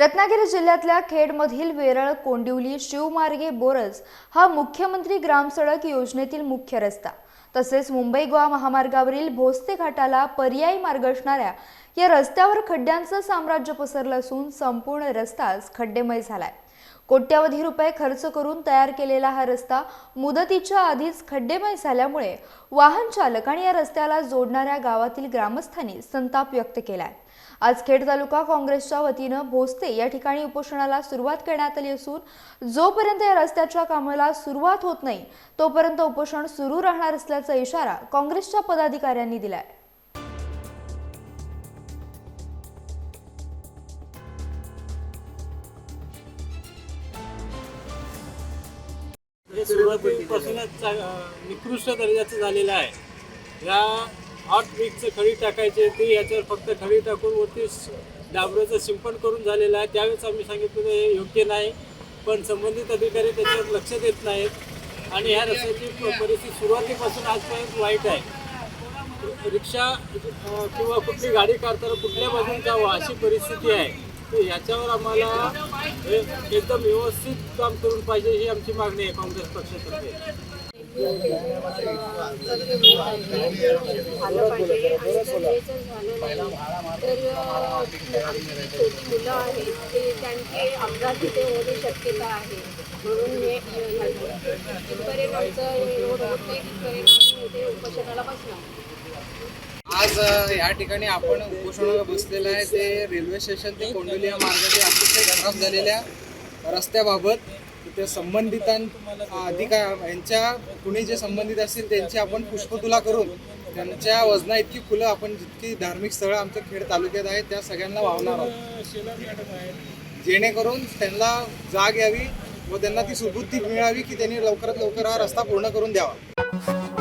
रत्नागिरी जिल्ह्यातल्या खेडमधील वेरळ कोंडिवली शिवमार्गे बोरज हा मुख्यमंत्री ग्रामसडक योजनेतील मुख्य रस्ता. तसेच मुंबई गोवा महामार्गावरील भोसते घाटाला पर्यायी मार्ग असणाऱ्या या रस्त्यावर खड्ड्यांचं साम्राज्य पसरलं असून संपूर्ण रस्ताच खड्डेमय झालाय. कोट्यावधी रुपये खर्च करून तयार केलेला हा रस्ता मुदतीच्या आधीच खड्डेमय झाल्यामुळे वाहन चालक आणि या रस्त्याला जोडणाऱ्या गावातील ग्रामस्थांनी संताप व्यक्त केलाय. आज खेड तालुका काँग्रेसच्या वतीनं भोसते या ठिकाणी उपोषणाला सुरुवात करण्यात आली असून जोपर्यंत या रस्त्याच्या कामाला सुरुवात होत नाही तोपर्यंत उपोषण सुरू राहणार असल्याचा इशारा काँग्रेसच्या पदाधिकाऱ्यांनी दिलाय. सुरुवातीपासूनच निकृष्ट दर्जाचं झालेलं आहे. या हॉट मिक्सचं खडी टाकायचे ते याच्यावर फक्त खडी टाकून वरती डाबराचं शिंपण सिंपण करून झालेलं आहे त्यावेळेस आम्ही सांगितलं हे योग्य नाही. पण संबंधित अधिकारी त्याच्यावर लक्ष देत नाहीत. आणि ह्या रस्त्याची परिस्थिती सुरुवातीपासून आजपर्यंत वाईट आहे. रिक्षा किंवा कुठली गाडी काढताना कुठल्या बाजून जावं अशी परिस्थिती आहे. तर याच्यावर आम्हाला एकदम व्यवस्थित काम करून पाहिजे ही आमची मागणी आहे काँग्रेस पक्षातर्फे. झालं पाहिजे. आणि जर हे जर झालं नाही तर छोटी मुलं आहेत ते त्यांचे अपघात तिथे होण्याची शक्यता आहे. म्हणून हे तिथपर्यंत आमचं रोड तिथपर्यंत आम्ही इथे उपोषणाला बसणार. आज या ठिकाणी आपण उपोषणाला बसलेलं आहे. ते रेल्वे स्टेशन ते कोंडोली या मार्गाचे अतिशय खराब झालेल्या रस्त्याबाबत तिथे संबंधितां अधिकार यांच्या कुणी जे संबंधित असतील त्यांची आपण पुष्पतुला करून त्यांच्या वजना इतकी फुलं आपण जितकी धार्मिक स्थळं आमच्या खेड तालुक्यात आहेत त्या सगळ्यांना वाहणार आहोत. जेणेकरून त्यांना जाग यावी व त्यांना ती सुबुद्धी मिळावी की त्यांनी लवकरात लवकर हा रस्ता पूर्ण करून द्यावा.